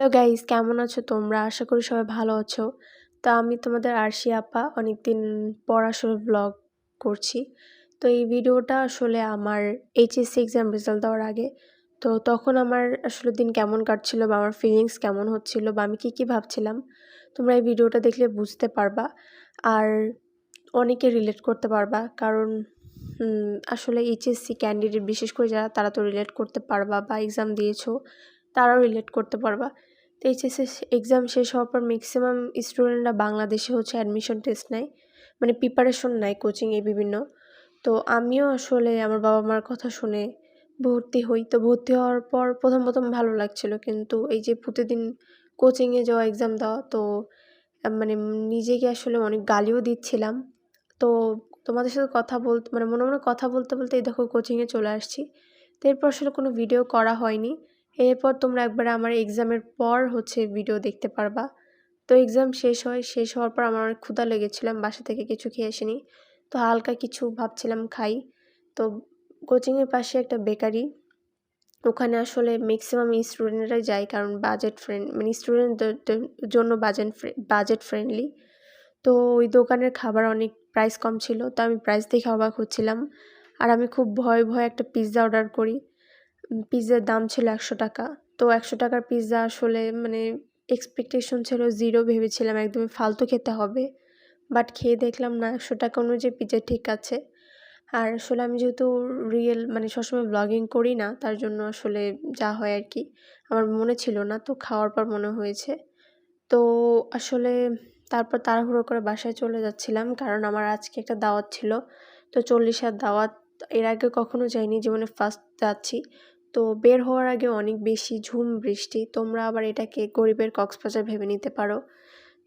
Hello guys কেমন আছো তোমরা? আশা করি সবাই ভালো আছো। তা আমি তোমাদের আরশি আপা অনেকদিন পর আসলে ব্লগ করছি। তো এই ভিডিওটা আসলে আমার এইচএসসি এক্সাম রেজাল্ট দেওয়ার আগে। তো তখন আমার আসলে দিন কেমন কাটছিল বা আমার ফিলিংস কেমন হচ্ছিল বা আমি কী কী ভাবছিলাম, তোমরা এই ভিডিওটা দেখলে বুঝতে পারবা। আর অনেকে রিলেট করতে পারবা, কারণ আসলে এইচএসসি ক্যান্ডিডেট বিশেষ করে যারা, তারা তো রিলেট করতে পারবা বা এক্সাম দিয়েছ। তারাও রিলেট করতে পারবা। তো এইচএসএস এক্সাম শেষ হওয়ার পর ম্যাক্সিমাম স্টুডেন্টরা বাংলাদেশে হচ্ছে অ্যাডমিশন টেস্ট নেয়। মানে প্রিপারেশন নেয় কোচিংয়ে বিভিন্ন। তো আমিও আসলে আমার বাবা মার কথা শুনে ভর্তি হই। তো ভর্তি হওয়ার পর প্রথম প্রথম ভালো লাগছিল। কিন্তু এই যে প্রতিদিন কোচিংয়ে যাওয়া এক্সাম দেওয়া, তো মানে নিজেকে আসলে অনেক গালিও দিচ্ছিলাম। তো তোমাদের সাথে কথা বলতে মানে মনে মনে কথা বলতে বলতে এই দেখো কোচিংয়ে চলে আসছি। তো এরপর আসলে কোনো ভিডিও করা হয়নি। এরপর তোমরা একবার আমার এক্সামের পর হচ্ছে ভিডিও দেখতে পারবা। তো এক্সাম শেষ হয়, শেষ হওয়ার পর আমার অনেক ক্ষুধা লেগেছিলাম বাসা থেকে কিছু খেয়ে আসিনি। তো হালকা কিছু ভাবছিলাম খাই। তো কোচিংয়ের পাশে একটা বেকারি, ওখানে আসলে ম্যাক্সিমাম স্টুডেন্টরাই যায় কারণ বাজেট ফ্রেন্ড মানে স্টুডেন্টদের জন্য বাজেট বাজেট ফ্রেন্ডলি তো ওই দোকানের খাবার অনেক প্রাইস কম ছিল, তো আমি প্রাইস দেখে অবাক হচ্ছিলাম। আর আমি খুব ভয় ভয় একটা পিৎজা অর্ডার করি। পিৎজার দাম ছিল একশো টাকা। তো একশো টাকার পিৎজা আসলে মানে এক্সপেকটেশন ছিল জিরো ভেবেছিলাম, একদমই ফালতু খেতে হবে। বাট খেয়ে দেখলাম না, একশো টাকা অনুযায়ী পিৎজা ঠিক আছে। আর আসলে আমি যেহেতু রিয়েল মানে সবসময় ব্লগিং করি না, তার জন্য আসলে যা হয় আর কি, আমার মনে ছিল না। তো খাওয়ার পর মনে হয়েছে। তো আসলে তারপর তাড়াহুড়ো করে বাসায় চলে যাচ্ছিলাম, কারণ আমার আজকে একটা দাওয়াত ছিল। তো চল্লিশের দাওয়াত এর আগে কখনো যাইনি, জীবনে ফার্স্ট যাচ্ছি। তো বের হওয়ার আগে অনেক বেশি ঝুম, বৃষ্টি। তোমরা আবার এটাকে গরিবের কক্সবাজার ভেবে নিতে পারো।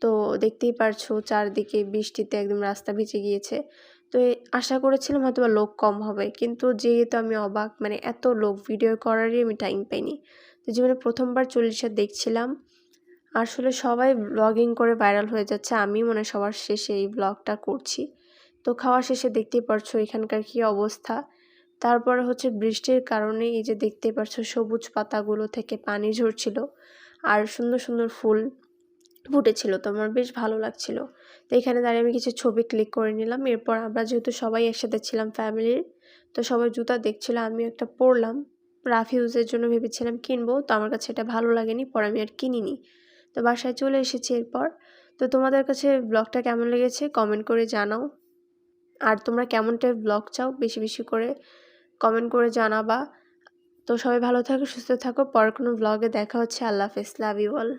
তো দেখতেই পারছ চারদিকে বৃষ্টিতে একদম রাস্তা ভিজে গিয়েছে। তো আশা করেছিলাম হয়তো বা লোক কম হবে। কিন্তু যেহেতু আমি অবাক মানে এত লোক ভিডিও করারই আমি টাইম পাইনি। তো জীবনে প্রথমবার চল্লিশে দেখছিলাম। আসলে সবাই ব্লগিং করে ভাইরাল হয়ে যাচ্ছে। আমি মনে সবার শেষে এই ব্লগটা করছি। তো খাওয়া শেষে দেখতেই পারছ এখানকার কী অবস্থা। তারপরে হচ্ছে বৃষ্টির কারণে এই যে দেখতে পাচ্ছ সবুজ পাতাগুলো থেকে পানি ঝরছিল আর সুন্দর সুন্দর ফুল ফুটেছিল, তো আমার বেশ ভালো লাগছিল। তো এখানে দাঁড়িয়ে আমি কিছু ছবি ক্লিক করে নিলাম, এরপর আমরা যেহেতু সবাই একসাথে ছিলাম ফ্যামিলির তো সবাই জুতা দেখছিল আমি একটা পরলাম। রাফ ইউজের জন্য ভেবেছিলাম কিনবো, তো আমার কাছে এটা ভালো লাগেনি, পর আমি আর কিনিনি। তো বাসায় চলে এসেছি এরপর। তো তোমাদের কাছে ব্লগটা কেমন লেগেছে কমেন্ট করে জানাও। আর তোমরা কেমন টাইপ ব্লগ চাও, বেশি বেশি করে কমেন্ট করে জানাবা। তো সবাই ভালো থাকো, সুস্থ থাকো। পর কোনো ব্লগে দেখা হচ্ছে। আল্লাহ হাফেজ। Love you all